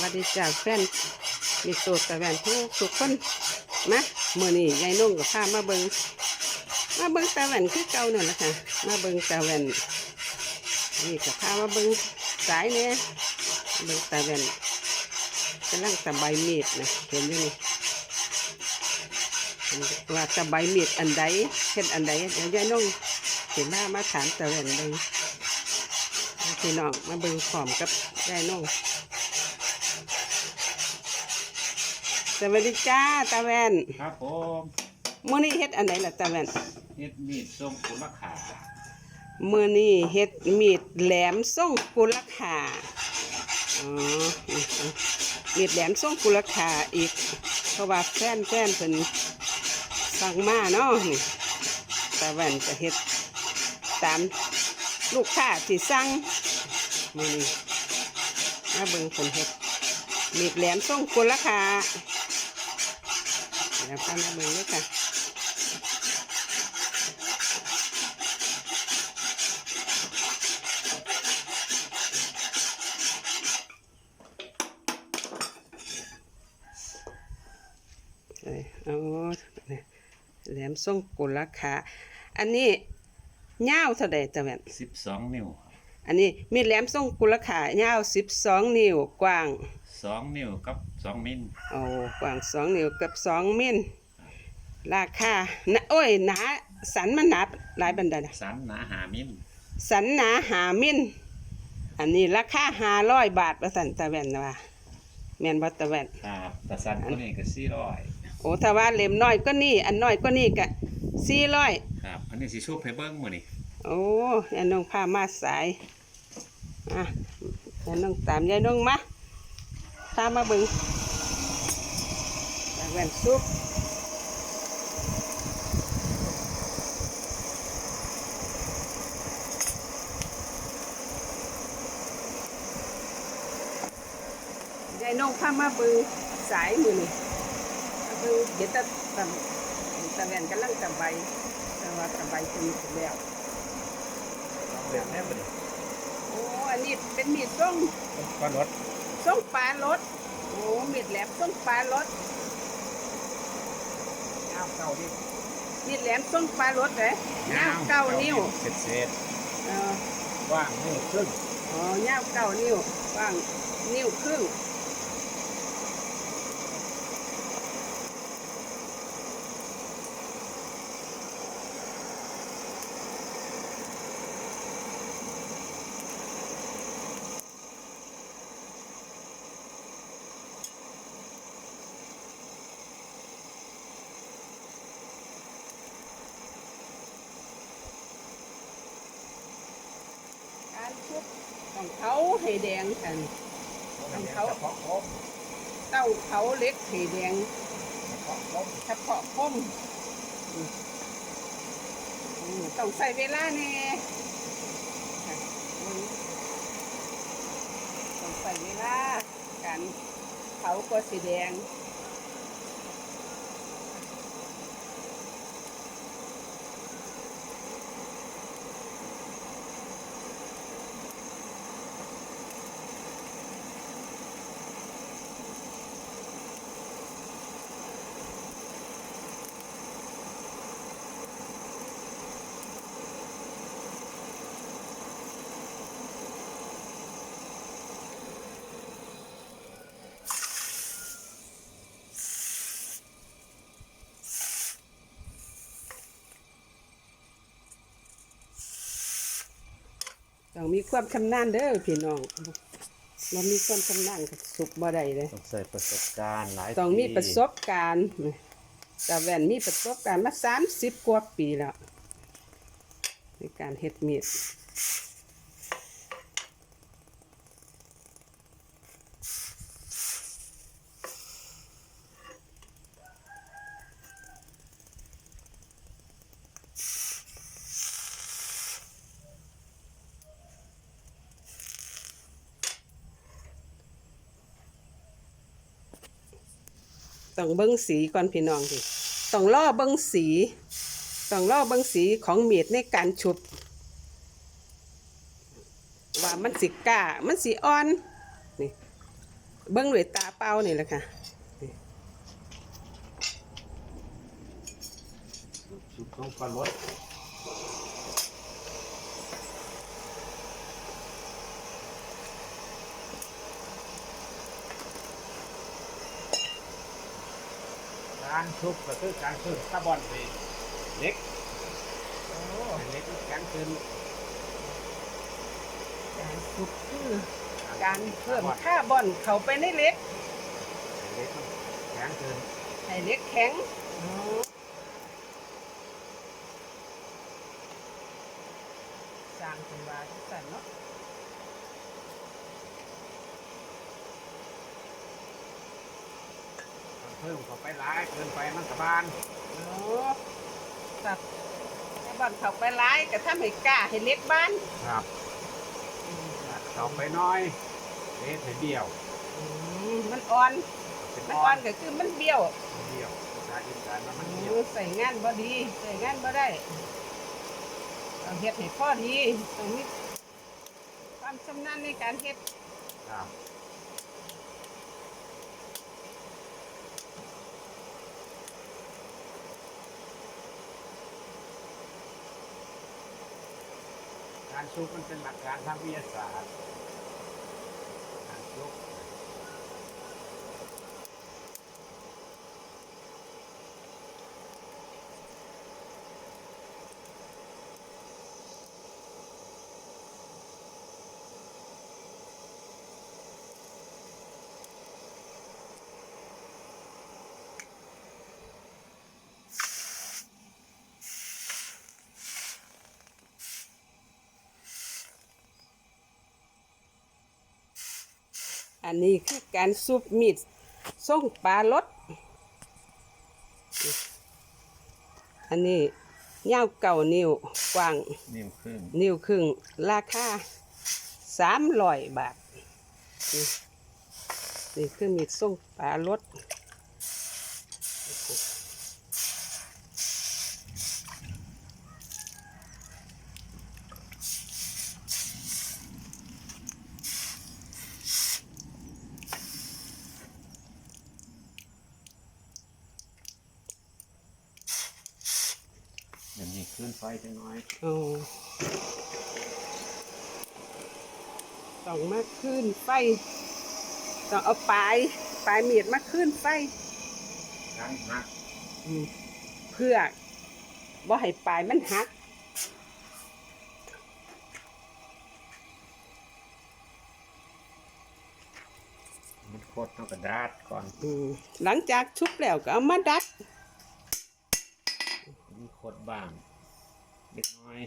วัสดีจ้าแฟนมีโตตะแวนทุกทุกคนมาเมื่อนี้ยายนุ่งกับพามาเบิงมาเบิงตะแวนคือเก่านั่นะคะมาเบิงตะแวนนี่กับพามาเบิงสายเนี่ยเบิงตะแวนกำลังตะใบมีดนะเห็นอยู่นี่ว่าตะใบมีดอันใดเห็นอันใดเดี๋ยวยายนุ่งเห็นมามาถามตะแวนเบิงพี่น้องมาเบิงพร้อมกับยายนุ่ง สวัสดีจ้าตาแวนครับผมมื้อนี้เฮ็ดอันไหนล่ะตาแวนเฮ็ดมีดทรงกุลขามื้อนี้เฮ็ดมีดแหลมส่งกุลขาอ๋อมีดแหลมส่งกุลขาอีกเพราะว่าแฟนแฟนเพิ่นสั่งมาเนาะนี่ตาแวนจะเฮ็ดตามลูกค้าที่สั่งมื้อนี้มาเบิ่งเพิ่นเฮ็ดมีดแหลมส่งกุลขา แล้วพามาเบิ่งเลยค่ะเอ้ยเอาเนี่ยแหลมส่งกุลขาอันนี้ยาวเท่าใดจ้ะแม่สิบสองนิ้ว อันนี้มีดแหลมส่งกุลขายาว12นิ้วกว้างสองนิ้วกับสองมิลโอ้กว้าง2นิ้วกับ2มิลราคานะโอ้ยหนาสันมันหนาหลายบันไดนะสันหนาหามิลสันหนาหามิลอันนี้ราคา500บาทว่าสันตะแว่นนะว่าแม่นบ่ตะแว่นครับแต่สันตัวนี้ก็สี่ร้อยโอ้ถ้าว่าเล่มน้อยก็นี่ อันน้อยก็นี่ก็400ครับ อันนี้สิชูเพเบิ้งมือนี่ โอ้ยายน้องพามาสายอะยายน้องตามยายน้องมาตามมาเบึงจากแว่นซุปยายน้องพามาเบึงสายมือนี่บึงเดี๋ยวจะตะตะแว่นกำลังตะใบแต่ว่าตะใบเป็นแล้ว แบบนี้มือนี่โอ้อันนี้เป็นมีดส้มก็รถส้มปลารสโอ้มีดแหลมส้มปลารสยาวเก้านิ้วมีดแหลมส้มปลารสเลยยาวเก้านิ้วเศษเศษเออว่างนิ้วครึ่งอ๋อยาวเก้านิ้วกว้างนิ้วครึ่งการชุบของ เขาให้แดงกันของเขาเฉพาะคมเต้าเขาเล็กให้แดงเฉพาะคมเฉพาะคมอืมอืมต้องใส่เวลาแน่ค่ะอืมต้องใส่เวลาการเผาก็สีแดง ต้องมีความชำนาญเด้อพี่น้องเรามีความชำนาญกับสุกบ่ได้เลย ต้องใส่ประสบการณ์หลายต้องมีประสบการณ์แต่แว่นมีประสบการณ์มาสามสิบกว่าปีแล้วในการเฮ็ดมีด ต้องเบิ้งสีก่อนพี่น้องดิต้องล่อเบิ้งสี ต้องล่อเบิ้งสีของมีดในการฉุบ ว่ามันสิก้ามันสีอ่อนนี่เบิ้งด้วยตาเปล่านี่แหละค่ะสุดต้องปลาล การชุบก็คือการชุบคาร์บอนไปเล็กให้เล็กมันแข็งขึ้นการสุกคือการเพิ่มคาร์บอนเข้าไปในเหล็กให้เล็กมันแข็งขึ้นให้เหล็กแข็งสร้างเป็นว่าที่สั่นเนาะ มัน เพิ่มเข้าไปหลายเกินไปมันสบานโอ้ตัดคาร์บอนเข้าไปหลายก็ทำให้กล้าให้เหล็กบ้านครับเข้าไปน้อยเทให้เบี้ยวอืมมันอ่อน เป็นมันอ่อ่ออนนก็คือมันเบี้ยวเบี้ยวภาษาอีสานว่ามันอืเบี้ยวมใส่งานบ่ดีใส่งานบ่ได้ต้องเฮ็ดให้พอดีต้องมีความชำนาญในการเฮ็ดครับ การซุกมันเป็นหลักการทางวิทยาศาสตร์ซุก อั นนี้คือการซุปมีดส่งปลารสอันนี้ยาวเก่านิ้วกว้าง นิ้วครึ่งนิ้วครึ่ง ราคาสามร้อยบาท นี่นี่คือมีดส่งปลารสเดี๋ ไฟจะน้อยเอาต้องมาขึ้นไฟต้องเอาปลายปลายมีดมาขึ้นไฟการหักอืมเพื่อบ่ให้ปลายมันหักมันโคตรต้องกระดาษก่อนอืมหลังจากชุบแล้วก็เอามาดัด มันโคตรบาง เล็กน้อย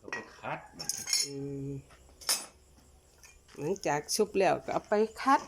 ก็ไปคัดหลังจากชุบแล้วก็เอาไปคัด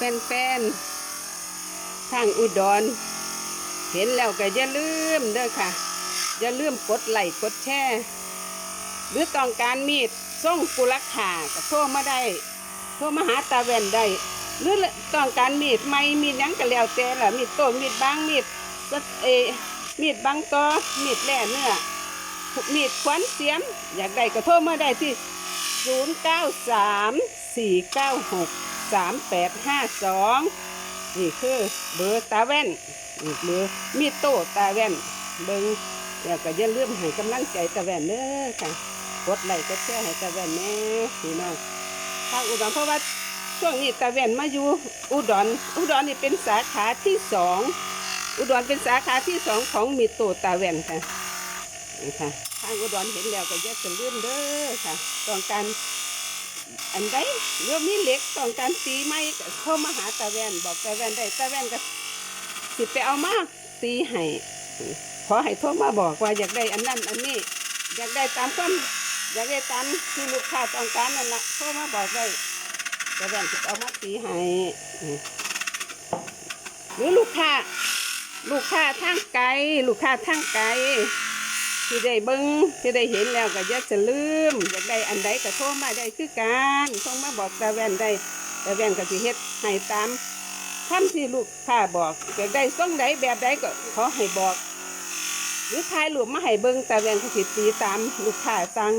แฟนๆทางอุดร เห็นแล้วก็อย่าลืมเด้อค่ะ อย่าลืมกดไลค์กดแชร์หรือต้องการมีดส่งกุลักขาก็โทรมาได้โทรมาหาตาแว่นได้หรือต้องการมีดไม้มีดยังก็แล้วแต่ละมีดโต้มีดบางมีดสะเอมีดบางตอมีดแล่เนื้อมีดควันเสียม อยากได้ก็โทรมาได้ที่ 0 9 3 4 9 6 3 8 5 2นี่คือเบอร์ตาแว่นนี่เบอร์มีโต้ตาแว่นเบิงแล้วก็อย่าลืมให้กำลังใจตาแว่นเด้อค่ะกดไลค์กดแชร์ให้ตาแว่นแน่พี่น้องทางอุดรเพราะว่าช่วงนี้ตาแว่นมาอยู่อุดรอุดรนี่เป็นสาขาที่สองอุดรเป็นสาขาที่สองของมีโตตาแว่นค่ะนี่ค่ะทางอุดรเห็นแล้วก็อย่าลืมเด้อค่ะต้องการ อันใดเรื่องมีเหล็กต้องการตีไม้เข้ามาหาตาแวนบอกตาแวนได้ตาแวนก็สิไปเอามาตีให้ขอให้โทรมาบอกว่าอยากได้อันนั้นอันนี้ อยากได้ตามความอยากได้ตามที่ลูกค้าต้องการนั่นละโทรมาบอกได้ตาแวนจะเอามาตีให้หรือลูกค้า ลูกค้าทางไกลลูกค้าทางไกล ที่ได้เบิ้งที่ได้เห็นแล้วก็อย่าจะลืมอยากได้อันใดก็โทรมาได้คือกันโทรมาบอกตาแว่นได้ตาแว่นก็สิเฮ็ดให้ตามคำที่ลูกค้าบอกอยากได้ส่งใดแบบใดก็ขอให้บอก หรือถ่ายรูปมาให้เบิ้งตาแว่นก็สิตีตามลูกค้าสั่ง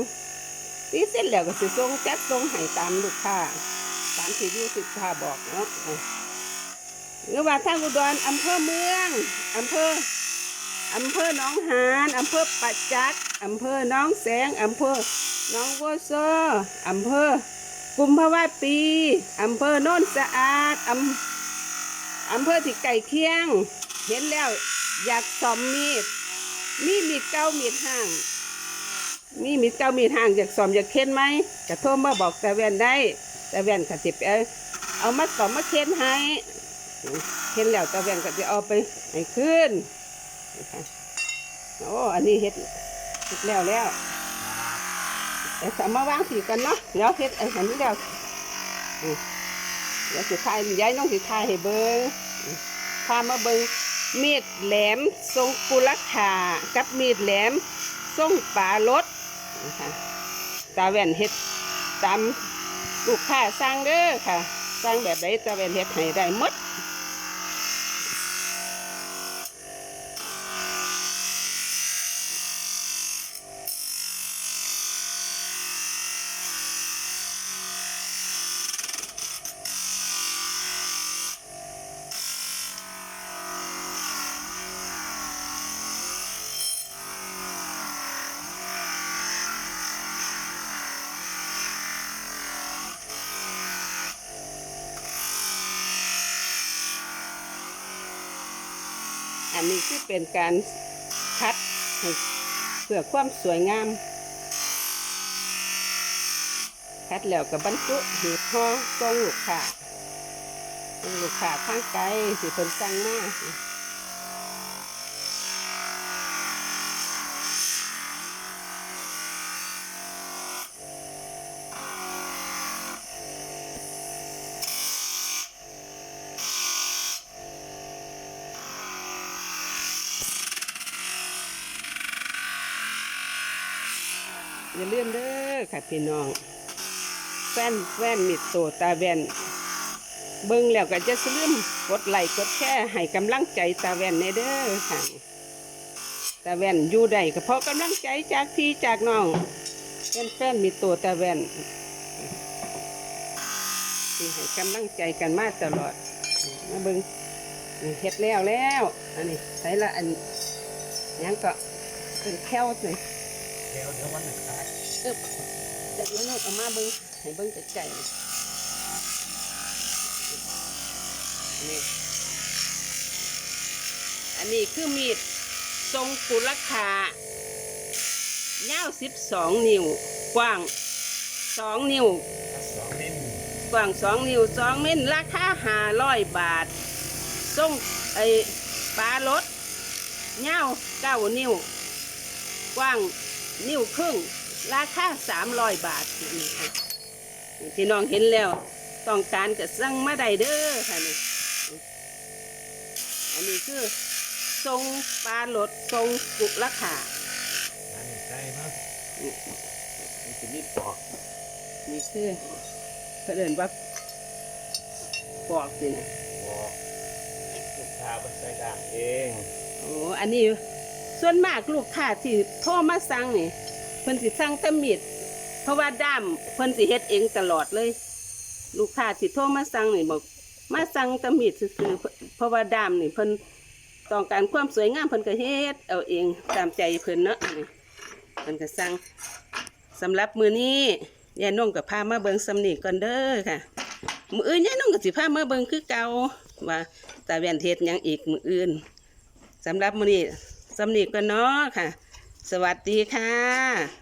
ตีเสร็จแล้วก็สิส่งจัดส่งให้ตามลูกค้าตามที่ลูกค้าบอกเนาะหรือว่าทางอุดรอำเภอเมืองอำเภอ อำเภอหนองหานอำเภอปัจจักอำเภอหนองแสงอำเภอหนองวัวซออำเภอกุมภาวะปีอำเภอโน่นสะอาดอำอำเภอที่ไก่เคียง เห็นแล้วอยากสอมมีด มีมีดเก้ามีดห่าง มีมีดเก้ามีดห่างอยากสอมอยากเค้นไหมกระโทรมาบอกแต่แวนได้แต่แวนก็สิบเอาเอามาสอมมาเค้นให้เค้นแล้วแต่แวนก็จะเอาไปให้ขึ้น นะคะโอ้อันนี้เฮ็ดเฮ็ดแล้วแล้วแต่สามาวางสีกันเนาะเดี๋ยวเฮ็ดไอ้หันนี้แล้วอืมเดี๋ยวสุดท้ายย้ายน้องสุดท้ายให้เบิ้งอืมพามาเบิ้งมีดแหลมทรงกุลขากับมีดแหลมทรงป่ารถนะคะตาแว่นเฮ็ดตามลูกค้าสั่งเด้อค่ะสั่งแบบใดตาแว่นเฮ็ดให้ได้หมด นนี้คือเป็นการคัดเพื่อความสวยงาม คัดแล้วกับบรรจุหีบห่อส่งลูกค้าส่งลูกค้าทางไกลสิเพิ่นสั่งมาอย่าลืมเด้อ ค่ะพี่น้อง แฟนแฟนมิดโตตาแวนเบิ่งแล้วก็จะสลืมกดไลค์กดแชร์ให้กำลังใจตาแวนในเด้อค่ะตาแวนอยู่ใดก็เพราะกำลังใจจากพี่จากน้องแฟนแฟนมิดโตตาแวนที่ให้กำลังใจกันมาตลอดมาเบิ่งเฮ็ดแล้วแล้วอันนี้ใส่ละอันยังก็เป็นแควเลยเดี๋ยวเดี๋ยววันหนึ่งครับ เอบจากนี้เราเอามาเบิ้งให้เบิ้งใจใจนี่อันนี้คือมีดทรงกุลคายาวสิบสองนิ้ว กว้างสองนิ้ว สองนิ้วกว้างสองนิ้วสองเมตรราคาห้าร้อยบาททรงไอ้ปลารถยาวเก้านิ้ว กว้างนิ้วครึ่ง ราคาสามร้อยบาทนี่ค่ะที่น้องเห็นแล้ว ต้องการก็สั่งมาได้เด้อค่ะนี่อันนี้คือทรงปลาหลดทรงกุราคาอันนี้ใส่เนาะมันจะมีปอกนี่คือเพื่นเอนว่าปอกสินะบอกลูกค้าเป็นใส่ดามเองโอ้อันนี้ส่วนมากลูกค้าที่โทรมาสั่งนี่ เพิ่นสิสั่งตมีดเพราะว่าด้ามเพิ่นสิเฮ็ดเองตลอดเลย ลูกค้าที่โทรมาสั่งนี่บอก มาสั่งตมีดซื่อเพราะว่าด้ามนี่เพิ่นต้องการความสวยงามเพิ่นก็เฮ็ดเอาเองตามใจเพิ่นเนาะนี่เพิ่นก็สั่งสำหรับมื้อนี้ยายน้องก็พามาเบิ่งสำนีก่อนเด้อค่ะ มื้ออื่นยายน้องก็สิพามาเบิ่งคือเก่าว่าตาแว่นเฮ็ดหยังอีกมื้ออื่นสำหรับมื้อนี้สำนีกันเนาะค่ะ สวัสดีค่ะ